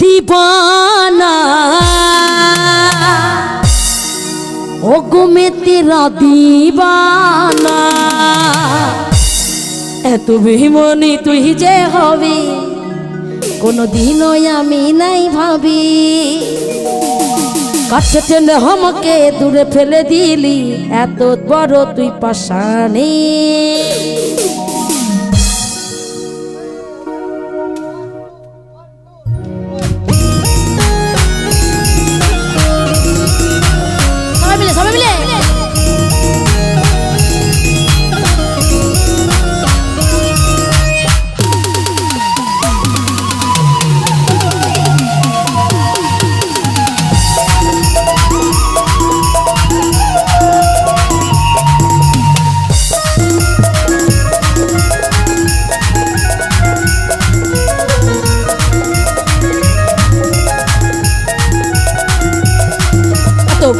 দিবানা। ও গুমে তেরা দিবানা। এত বিমনি তুই যে হবি কোনো দিনই আমি নাই ভাবি। কাছে টেনে হমকে দূরে ফেলে দিলি, এত বড় তুই পাশানি।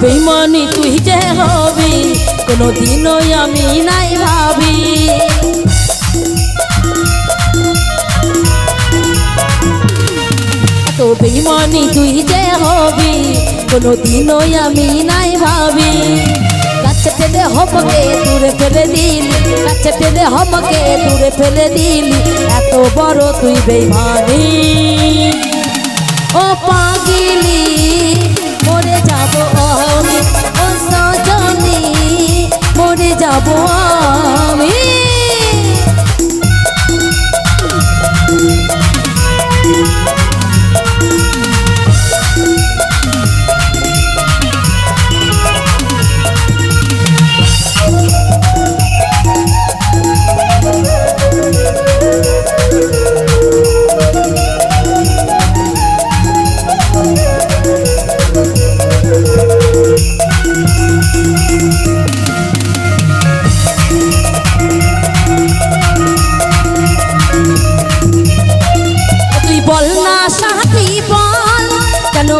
বেইমানি তুই যে হবি কোনো দিনও আমি নাই ভাবি। এত বেইমানি তুই যে হবি কোনো দিনও আমি নাই ভাবি। কাছে টেনে হমকে দূরে ফেলে দিলি, কাছে টেনে হমকে দূরে ফেলে দিলি, এত বড় তুই বেইমানি। ও পাগিলি মরে যাব আমি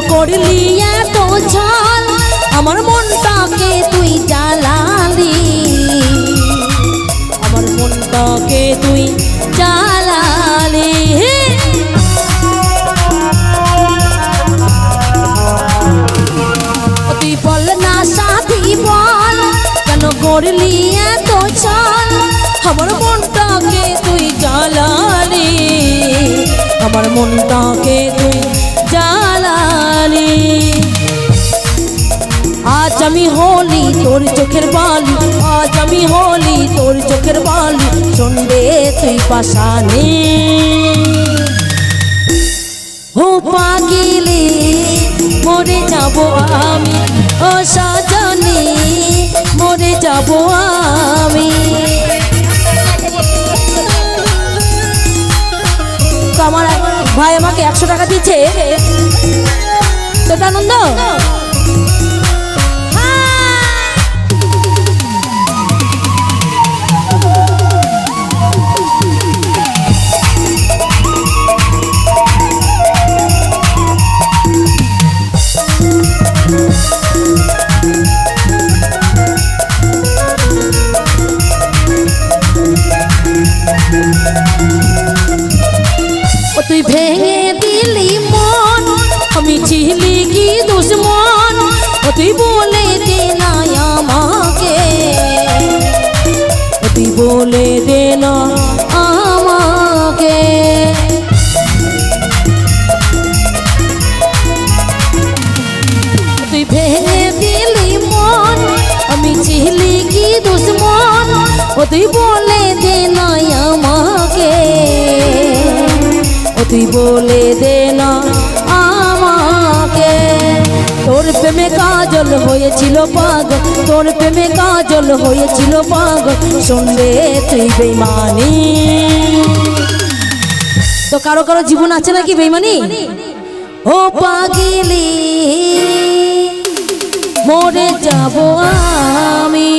করলি এত ছল আমার মনটাকে তুই জ্বালালি। আমার মনটাকে তুই জ্বালালি। তুই বল না সাথী, বল কেন করলি এত ছল আমার মনটাকে তুই জ্বালালি। আমার মনটাকে তুই জ্বালালি আজ আমি হলি তোর চোখের বালি, আজ আমি হলি তোর চোখের বালি সন্ধ্যে তুই পাশানে। ও পাগিলি, মরে যাব আমি, ও সাজনি, মরে যাব আমি। আমার ভাই আমাকে একশো টাকা দিচ্ছে। ও তুই ভেঙে দুশ্মন ও তুই বলে দে না আমাকে ও তুই বলে দে না আমাকে তুই ভেঙে দিলি মন আমি ছিলি কি দুশ্মন ও তুই বলে দে না আমাকে ও তুই বলে দে না আমাকে তোর প্রেমে কাজল হয়েছিল পাগ তোর প্রেমে কাজল হয়েছিল পাগ শুনবে তুই বেমানি তো কারও কারও জীবন আছে নাকি বেমানি ও পাগিলি, মরে যাব আমি।